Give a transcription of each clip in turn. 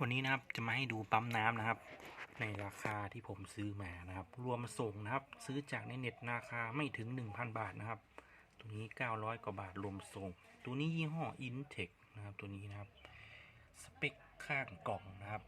วันนี้นะครับจะมาให้ดูปั๊มน้ำนะครับ ในราคาที่ผมซื้อมานะครับ รวมส่งนะครับ ซื้อจากในเน็ตราคาไม่ถึง 1,000 บาทนะครับ ตัวนี้ 900 กว่าบาทรวมส่ง ตัวนี้ยี่ห้อ Intech นะครับตัวนี้นะครับสเปคข้างกล่องนะครับ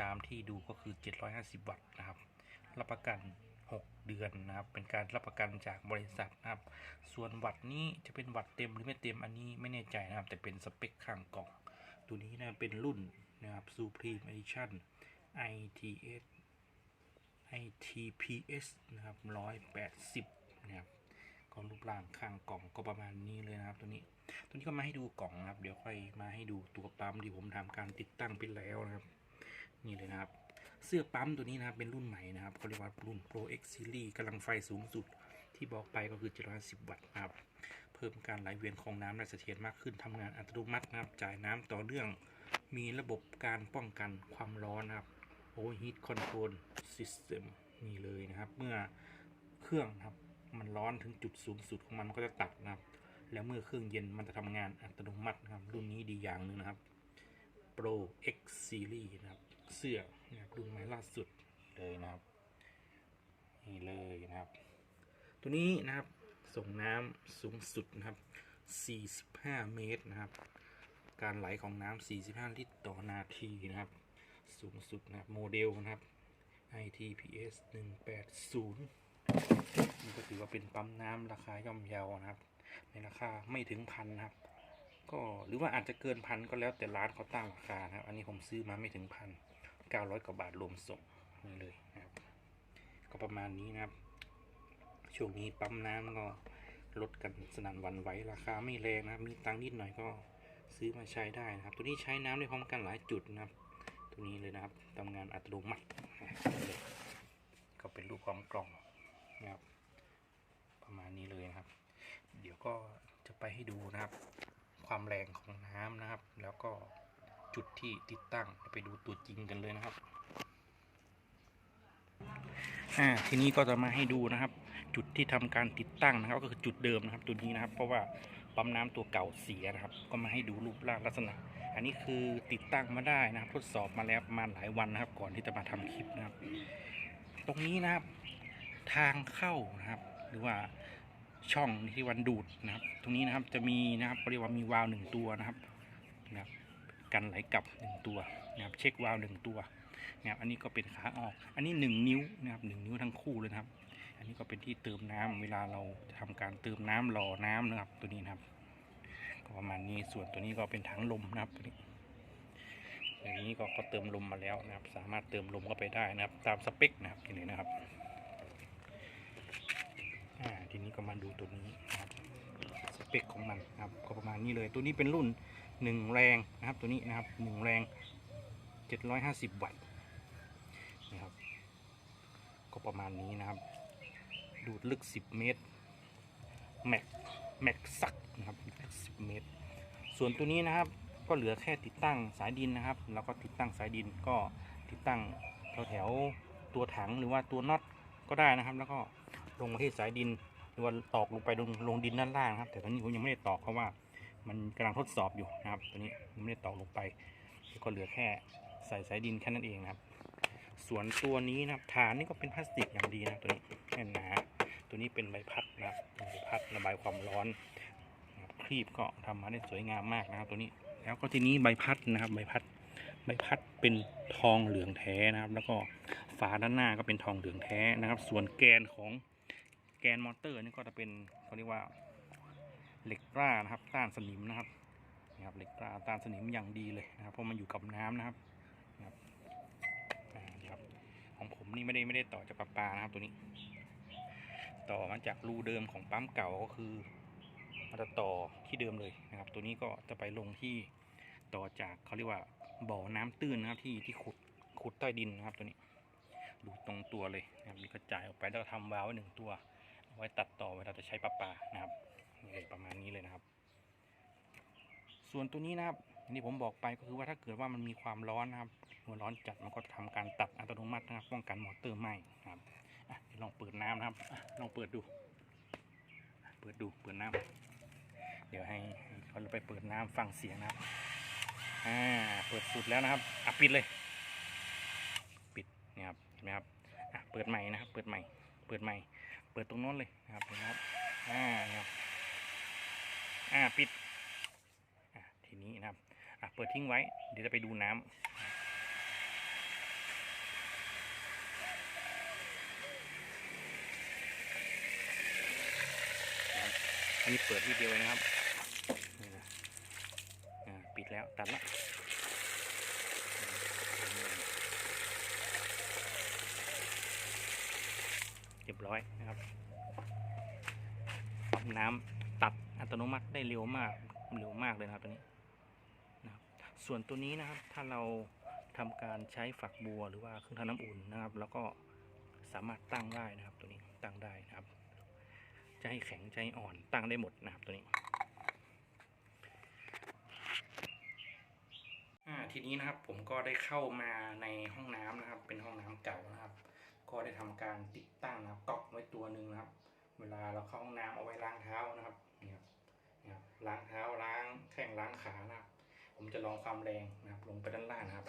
ตามที่ดูก็คือ 750 วัตต์นะครับ รับประกัน 6 เดือนนะครับ เป็นการรับประกันจากบริษัทนะครับ ส่วนวัตต์นี้จะเป็นวัตต์เต็มหรือไม่เต็มอันนี้ไม่แน่ใจนะครับ แต่เป็นสเปคข้างกล่อง ตัวนี้นะเป็นรุ่น นะครับ Supreme Edition ITS ITPS นะครับ180นะครับก็รูปร่างข้างกล่องก็ประมาณนี้เลยนะครับ ตัวนี้ ตัวนี้ก็มาให้ดูกล่องนะครับ เดี๋ยวค่อยมาให้ดูตัวปั๊มที่ผมทำการติดตั้งไปแล้วนะครับ นี่เลยนะครับ เสื้อปั๊มตัวนี้นะครับเป็นรุ่นใหม่นะครับเขาเรียกว่ารุ่น Pro X Series กำลังไฟสูงสุดที่บอกไปก็คือ710วัตต์นะครับ เพิ่มการไหลเวียนของน้ำได้เสถียรมากขึ้นทำงานอัตโนมัตินะครับ จ่ายน้ำต่อเนื่อง มีระบบการป้องกันความร้อนนะครับ Overheat Control System นี่เลยนะครับ เมื่อเครื่องครับมันร้อนถึงจุดสูงสุดของมันมันก็จะตัดนะครับ แล้วเมื่อเครื่องเย็นมันจะทำงานอัตโนมัตินะครับ รุ่นนี้ดีอย่างหนึ่งนะครับ Pro X Series นะครับ เสื้อนะครับรุ่นใหม่ล่าสุดเลยนะครับ นี่เลยนะครับ ตัวนี้นะครับส่งน้ำสูงสุดนะครับ 45 เมตรนะครับ การไหลของน้ำ 45 ลิตรต่อนาทีนะครับ สูงสุดนะครับโมเดลนะครับ ITPS 180นี่ก็ถือว่าเป็นปั๊มน้ำราคาย่อมเยานะครับ ในราคาไม่ถึงพันนะครับ ก็หรือว่าอาจจะเกินพันก็แล้วแต่ร้านเขาตั้งราคานะครับ อันนี้ผมซื้อมาไม่ถึงพันเก้าร้อยกว่าบาทรวมส่งนี่เลยนะครับ ก็ประมาณนี้นะครับ ช่วงนี้ปั๊มน้ำก็ลดกันสนั่นวันไหวราคาไม่แรงนะครับ มีตังค์นิดหน่อยก็ ซื้อมาใช้ได้นะครับ ตัวนี้ใช้น้ำได้พร้อมกันหลายจุดนะครับ ตัวนี้เลยนะครับทำงานอัตโนมัติก็เป็นรูปของกล่องนะครับ ประมาณนี้เลยนะครับ เดี๋ยวก็จะไปให้ดูนะครับ ความแรงของน้ำนะครับ แล้วก็จุดที่ติดตั้งไปดูตัวจริงกันเลยนะครับอ่าทีนี้ก็จะมาให้ดูนะครับ จุดที่ทำการติดตั้งนะครับ ก็คือจุดเดิมนะครับ ตัวนี้นะครับ เพราะว่า ปั๊มน้ำตัวเก่าเสียนะครับ ก็มาให้ดูรูปร่างลักษณะ อันนี้คือติดตั้งมาได้นะครับ ทดสอบมาแล้วประมาณหลายวันนะครับ ก่อนที่จะมาทำคลิปนะครับ ตรงนี้นะครับ ทางเข้านะครับ หรือว่าช่องที่วันดูดนะครับ ตรงนี้นะครับจะมีนะครับเรียกว่ามีวาล์วหนึ่งตัวนะครับนะครับ กันไหลกลับหนึ่งตัวนะครับ เช็ควาล์วหนึ่งตัว นะครับอันนี้ก็เป็นขาออก อันนี้หนึ่งนิ้วนะครับหนึ่งนิ้วทั้งคู่เลยนะครับ อันนี้ก็เป็นที่เติมน้ำเวลาเราทำการเติมน้ำหล่อน้ำนะครับ ตัวนี้นะครับ ก็ประมาณนี้ส่วนตัวนี้ก็เป็นถังลมนะครับตัวนี้อย่างนี้ก็ก็เติมลมมาแล้วนะครับ สามารถเติมลมเข้าไปได้นะครับ ตามสเปคนะครับทีนี้นะครับอ่าทีนี้ก็มาดูตัวนี้นะครับสเปคของมันนะครับ ก็ประมาณนี้เลย ตัวนี้เป็นรุ่นหนึ่งแรงนะครับ ตัวนี้นะครับหนึ่งแรงเจ็ดร้อยห้าสิบวัตต์ ก็ประมาณนี้นะครับ ดูดลึกสิบเมตร แม็กแม็กซักนะครับสิบเมตร ส่วนตัวนี้นะครับก็เหลือแค่ติดตั้งสายดินนะครับ แล้วก็ติดตั้งสายดินก็ติดตั้งแถวแถวๆตัวถังหรือว่าตัวน็อตก็ได้นะครับ แล้วก็ลงมาที่สายดินหรือว่าตอกลงไปลงลงดินด้านล่างครับ แต่ตอนนี้ผมยังไม่ได้ตอกเพราะว่ามันกำลังทดสอบอยู่นะครับ ตัวนี้ยังไม่ได้ตอกลงไป ก็เหลือแค่ใส่สายดินแค่นั้นเองนะครับ ส่วนตัวนี้นะครับฐานนี่ก็เป็นพลาสติกอย่างดีนะตัวนี้แน่นหนาตัวนี้เป็นใบพัดนะครับใบพัดระบายความร้อนครีบก็ทำมาได้สวยงามมากนะครับ ตัวนี้ แล้วก็ทีนี้ใบพัดนะครับ ใบพัด ใบพัดเป็นทองเหลืองแท้นะครับ แล้วก็ฝาด้านหน้าก็เป็นทองเหลืองแท้นะครับ ส่วนแกนของแกนมอเตอร์นี่ก็จะเป็นเขาเรียกว่าเหล็กกล้านะครับ ต้านสนิมนะครับนะครับเหล็กกล้าต้านสนิมอย่างดีเลยนะครับเพราะมันอยู่กับน้ำนะครับนะครับ ของผมนี่ไม่ได้ไม่ได้ต่อจากปลาปลานะครับตัวนี้ ต่อมาจากรูเดิมของปั๊มเก่าก็คือมันจะต่อที่เดิมเลยนะครับ ตัวนี้ก็จะไปลงที่ต่อจากเขาเรียกว่าบ่อน้ำตื้นนะครับที่ที่ขุดขุดใต้ดินนะครับตัวนี้ ดูตรงตัวเลยนะครับมีกระจายออกไปแล้วก็ทำวาล์วไว้หนึ่งตัวเอาไว้ตัดต่อเวลาจะใช้ปลาปลานะครับนี่เลยประมาณนี้เลยนะครับ ส่วนตัวนี้นะครับ อย่างที่ผมบอกไปก็คือว่าถ้าเกิดว่ามันมีความร้อนนะครับมันร้อนจัดมันก็ทำการตัดอัตโนมัตินะครับป้องกันมอเตอร์ไหม้นะครับอเดี๋ยวลองเปิดน้ำนะครับอลองเปิดดู เปิดดูเปิดน้ำเดี๋ยวให้เขาไปเปิดน้ำฟังเสียงนะครับอ่าเปิดสุดแล้วนะครับอะปิดเลย ปิดนี่ครับเห็นไหมครับอะเปิดใหม่นะครับ เปิดใหม่ เปิดใหม่ เปิดตรงโน้นเลยนะครับเห็นไหมครับอ่านี่ครับอ่าปิดอะทีนี้นะครับ อะเปิดทิ้งไว้ เดี๋ยวจะไปดูน้ำอันนี้เปิดทีเดียวเลยนะครับปิดแล้วตัดละเรียบร้อยนะครับ น้ำตัดอัตโนมัติได้เร็วมาก เร็วมากเลยนะครับตัวนี้ ส่วนตัวนี้นะครับถ้าเราทำการใช้ฝักบัวหรือว่าเครื่องทำน้ำอุ่นนะครับ แล้วก็สามารถตั้งได้นะครับ ตัวนี้ตั้งได้นะครับ จะให้แข็งจะให้อ่อนตั้งได้หมดนะครับตัวนี้ทีนี้นะครับผมก็ได้เข้ามาในห้องน้ำนะครับ เป็นห้องน้ำเก่านะครับ ก็ได้ทำการติดตั้งนะครับก๊อกไว้ตัวหนึ่งนะครับ เวลาเราเข้าห้องน้ำเอาไว้ล้างเท้านะครับเนี่ยเนี่ยล้างเท้าล้างแข้งล้างขานะครับ ผมจะลองความแรงนะครับลงไปด้านล่างนะครับ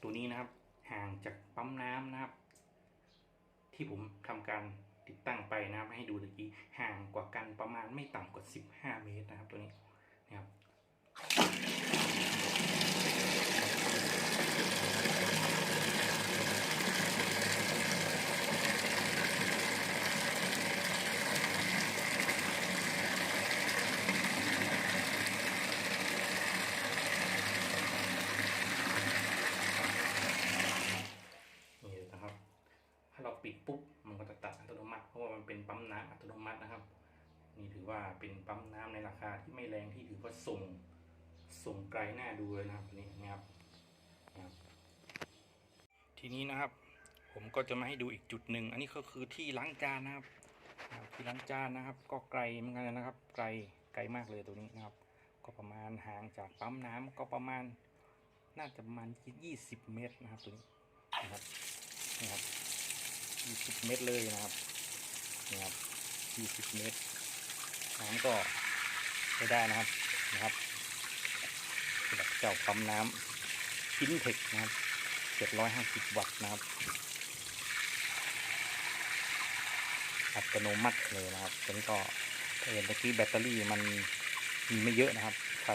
ตัวนี้นะครับห่างจากปั๊มน้ำนะครับ ที่ผมทำการติดตั้งไปนะครับให้ดูตะกี้ห่างกว่ากันประมาณไม่ต่ำกว่า 15 เมตรนะครับตัวนี้นะครับ นี่เลยนะครับ ถ้าเราปิดปุ๊บมันก็จะตัดอัตโนมัติเพราะว่ามันเป็นปั๊มน้ำอัตโนมัตินะครับ นี่ถือว่าเป็นปั๊มน้ำในราคาที่ไม่แรงที่ถือว่า ส่งส่งไกลหน้าดูเลยนะครับนี่นะครับนะครับทีนี้นะครับ ผมก็จะมาให้ดูอีกจุดหนึ่งอันนี้ก็คือที่ล้างจานนะครับที่ล้างจานนะครับ ก็ไกลเหมือนกันนะครับ ไกลไกลมากเลยตัวนี้นะครับ ก็ประมาณห่างจากปั๊มน้ำก็ประมาณน่าจะประมาณ20เมตรนะครับตัวนี้นะครับนี่ครับ20เมตรเลยนะครับนี่ครับ20เมตรน้ำก็ใช้ได้นะครับ นะครับสำหรับเจ้าปั๊มน้ำชิ้นเทคนะครับ750วัตต์นะครับ อัตโนมัติเลยนะครับตัวนี้ก็เห็นเมื่อกี้แบตเตอรี่มันมีไม่เยอะนะครับ ไฟ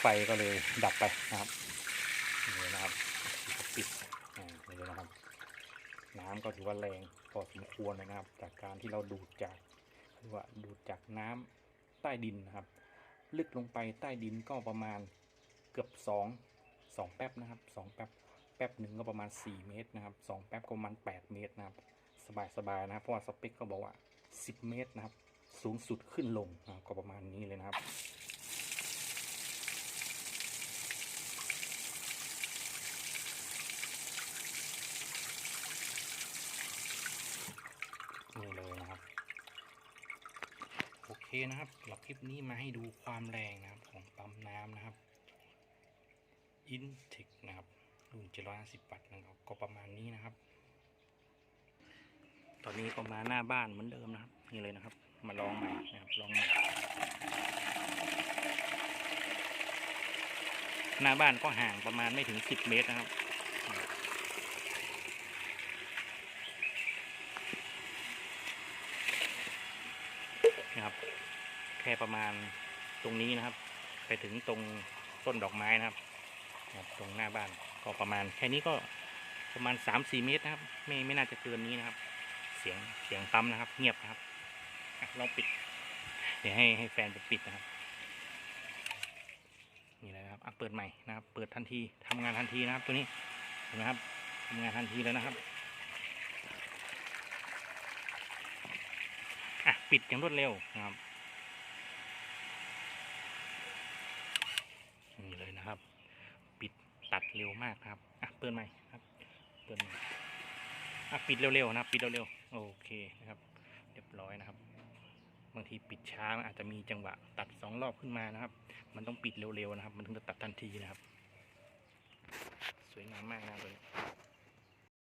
ไฟก็เลยดับไปนะครับนี่นะครับปิดอ่านี่เลยนะครับ น้ำก็ถือว่าแรงพอสมควรเลยนะครับ จากการที่เราดูดจากเรียกว่าดูดจากน้ำใต้ดินนะครับ ลึกลงไปใต้ดินก็ประมาณเกือบสองสองแป๊บนะครับสองแป๊บแป๊บหนึ่งก็ประมาณ 4 เมตรนะครับสองแป๊บก็ประมาณ 8 เมตรนะครับสบายๆนะครับเพราะว่าสเปคก็บอกว่า 10 เมตรนะครับ สูงสุดขึ้นลงนะก็ประมาณนี้เลยนะครับนี่เลยนะครับ โอเคนะครับ คลิปนี้มาให้ดูความแรงนะครับของปั๊มน้ำนะครับ Intec นะครับรุ่น750วัตต์นะครับก็ประมาณนี้นะครับ ตอนนี้ก็มาหน้าบ้านเหมือนเดิมนะครับ นี่เลยนะครับ มาลองใหม่นะครับลองใหม่หน้าบ้านก็ห่างประมาณไม่ถึง 10 เมตรนะครับนะครับ ค่ประมาณตรงนี้นะครับ ไปถึงตรงต้นดอกไม้นะครับตรงหน้าบ้านก็ประมาณแค่นี้ก็ประมาณสามสี่เมตรนะครับ ไม่ไม่น่าจะเกินนี้นะครับ เสียงเสียงปั๊มนะครับ เงียบนะครับลองปิด เดี๋ยวให้ให้แฟนไปปิดนะครับนี่เลยนะครับเปิดใหม่นะครับ เปิดทันทีทำงานทันทีนะครับ ตัวนี้เห็นไหมครับทำงานทันทีแล้วนะครับอะปิดอย่างรวดเร็วนะครับ นี่เลยนะครับ ปิดตัด เร็วมากครับ อะเปิดใหม่ครับ เปิดใหม่อะปิดเร็วๆนะปิดเร็วๆโอเคนะครับ เรียบร้อยนะครับ บางทีปิดช้าอาจจะมีจังหวะตัดสองรอบขึ้นมานะครับ มันต้องปิดเร็วๆนะครับ มันถึงจะตัดทันทีนะครับ สวยงามมากนะตัวนี้